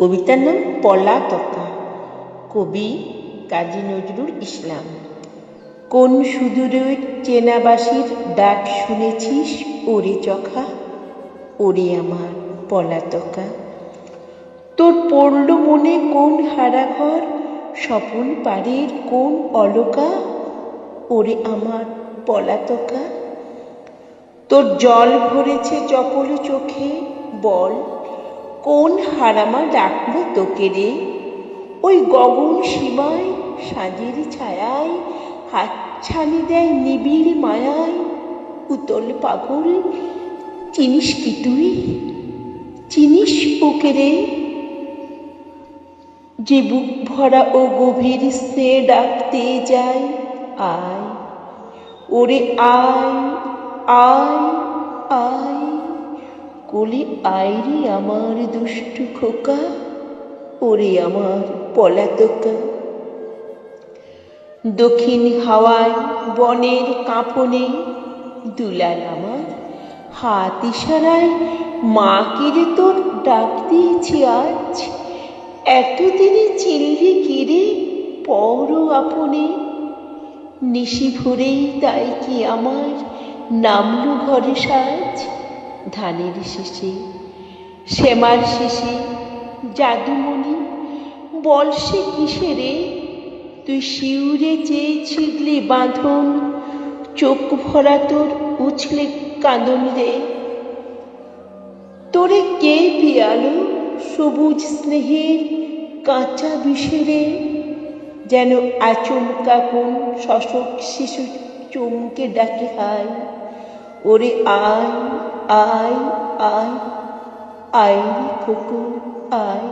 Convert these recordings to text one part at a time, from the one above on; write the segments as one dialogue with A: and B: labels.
A: কবিতার নাম পলাতকা কবি কাজী নজরুল ইসলাম। কোন সুদূরের চেনাবাসীর ডাক শুনেছিস ওরে চখা, ওরে আমার পলাতকা তোর পড়ল মনে কোন হারাঘর, স্বপন পাড়ের কোন অলকা, ওরে আমার পলাতকা তোর জল ভরেছে চপল চোখে, বল কোন হারামা ডাকলো তোকে রে? ওই গগন সীমায় সাজের ছায়ায় হাতছানি দেয় নিবিড় মায়ায়। উতল পাগল, চিনিস কি তুই? চিনিস ওকে রে? যে বুক ভরা ও গভীর স্নেহ ডাকতে যায়, আয়, ওরে আয় আয় আয়। কোলে আয়রে আমার দুষ্টু খোকা, ওরে আমার পলাতকা। দক্ষিণ হাওয়ায় বনের কাঁপনে দুলাল আমার হাত ইশারায় মাকে রে তোর ডাক দিয়েছি আজ। এতদিনে চিল্লি কিরে পর আপনে? নিশি ভোরেই তাই কি আমার নামলো ঘরে সাজ ধানের শিশি, শ্যামার শিশি, জাদুমণি, বল সে কিসেরে তুই শিউরে চেয়েছিলি বাঁধন, চোখ ভরা তোর উছলে কাঁদন রে। তোরে কে পিয়ালো সবুজ স্নেহের কাঁচা বিষেরে যেন আচমকা কোন শশক শিশু চমকে ডাকে হায়। ওরে আয় আয় আয় আয় রে খোকন আয়।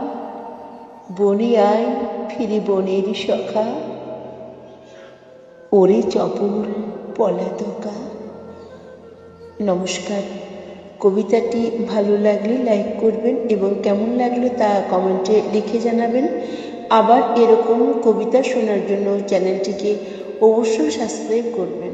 A: বনে আয় ফিরে বনের সখা। ওরে চপল পলাতকা নমস্কার। কবিতাটি ভালো লাগলে লাইক করবেন এবং কেমন লাগল তা কমেন্টে লিখে জানাবেন। আবার এরকম কবিতা শোনার জন্য চ্যানেলটিকে অবশ্যই সাবস্ক্রাইব করবেন।